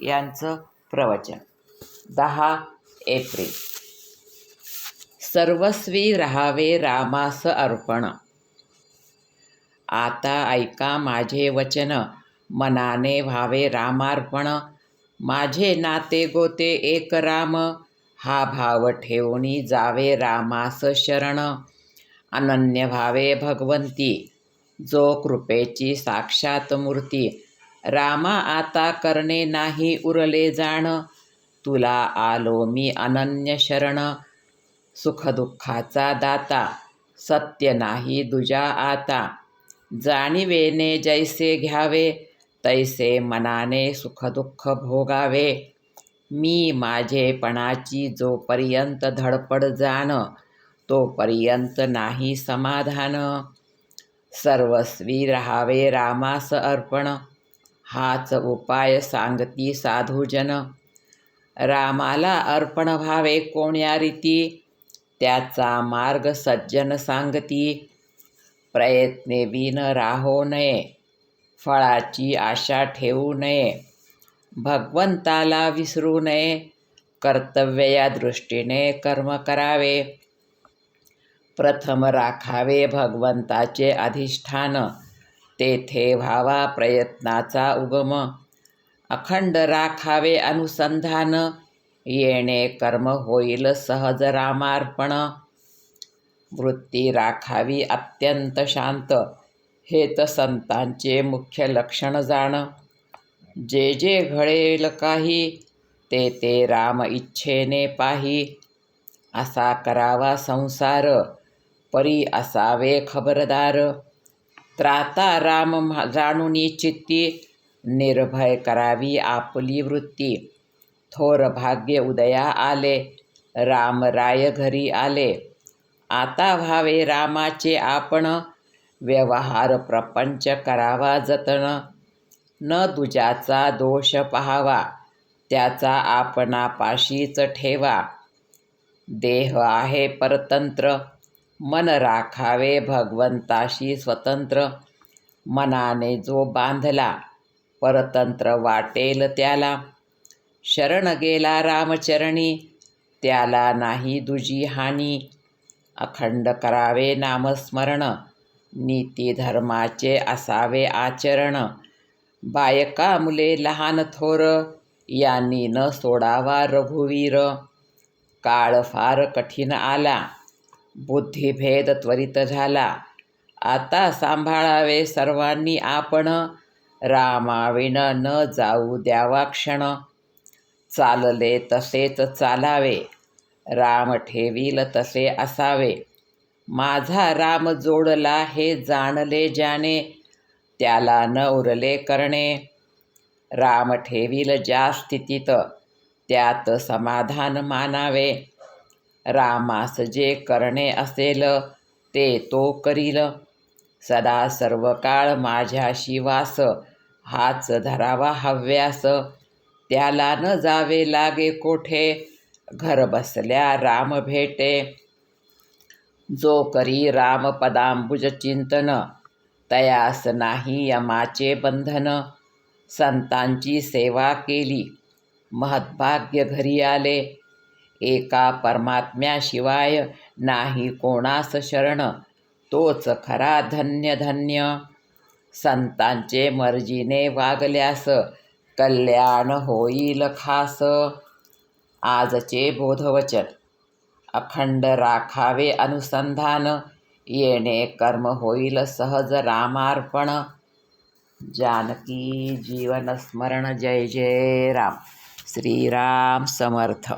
यांचं प्रवचन. दहा एप्रिल. सर्वस्वी राहावे रामास अर्पण. आता ऐका माझे वचन. मनाने व्हावे रामार्पण. माझे नाते गोते एक राम. हा भाव ठेवणी जावे रामास शरण. अनन्य भावे भगवंती. जो कृपेची साक्षात मूर्ती. रामा आता करणे नाही उरले जाण. तुला आलो मी अनन्य शरण. सुखदुःखाचा दाता सत्य नाही दुजा आता. जाणीवेने जैसे घ्यावे तैसे मनाने सुखदुःख भोगावे. मी माझेपणाची जोपर्यंत धडपड जाण तोपर्यंत नाही समाधान. सर्वस्वी राहावे रामास अर्पण. हाच उपाय सांगती साधूजन. रामाला अर्पण व्हावे कोण्या रीती? त्याचा मार्ग सज्जन सांगती. प्रयत्ने विन राहो नये. फळाची आशा ठेवू नये. भगवंताला विसरू नये. कर्तव्य या दृष्टीने कर्म करावे. प्रथम राखावे भगवंताचे अधिष्ठान. तेथे व्हावा प्रयत्नाचा उगम. अखंड राखावे अनुसंधान. येणे कर्म होईल सहज रामार्पण. वृत्ती राखावी अत्यंत शांत. हे तर संतांचे मुख्य लक्षण जाण. जे जे घडेल काही ते ते राम इच्छेने पाही. असा करावा संसार. परी असावे खबरदार. त्राता राम जाणूनी चित्ती निर्भय करावी आपली वृत्ती. थोर भाग्य उदया आले राम राय घरी आले. आता व्हावे रामाचे आपण व्यवहार प्रपंच करावा जतन. न दुजाचा दोष पहावा त्याचा आपणापाशीच ठेवा. देह आहे परतंत्र मन राखावे भगवंताशी स्वतंत्र. मनाने जो बांधला परतंत्र वाटेल त्याला. शरण गेला रामचरणी त्याला नाही दुजी हानी. अखंड करावे नामस्मरण नीती धर्माचे असावे आचरण. बायका मुले लहान थोर यांनी न सोडावा रघुवीर. काळ फार कठीण आला बुद्धिभेद त्वरित झाला. आता सांभाळावे सर्वांनी आपण. रामाविण न जाऊ द्यावा क्षण. चालले तसेच चालावे. राम ठेवील तसे असावे. माझा राम जोडला हे जाणले ज्याने त्याला न उरले करणे. राम ठेवील ज्या स्थितीत त्यात समाधान मानावे. रामास जे करणे असेल ते तो करील. सदा सर्व काळ माझ्याशी वास हाच धरावा हव्यास. त्याला न जावे लागे कोठे घर बसल्या राम भेटे. जो करी राम पदांबुज चिंतन तयास नाही यमाचे बंधन. संतांची सेवा केली महद्भाग्य घरी आले एका परमात्म्याशिवाय नाही कोणास शरण. तोच खरा धन्य धन्य संतांचे मर्जीने वागल्यास कल्याण होईल खास. आजचे बोधवचन. अखंड राखावे अनुसंधान. येणे कर्म होईल सहज रामार्पण. जानकी जीवनस्मरण जय जय राम. श्रीराम समर्थ.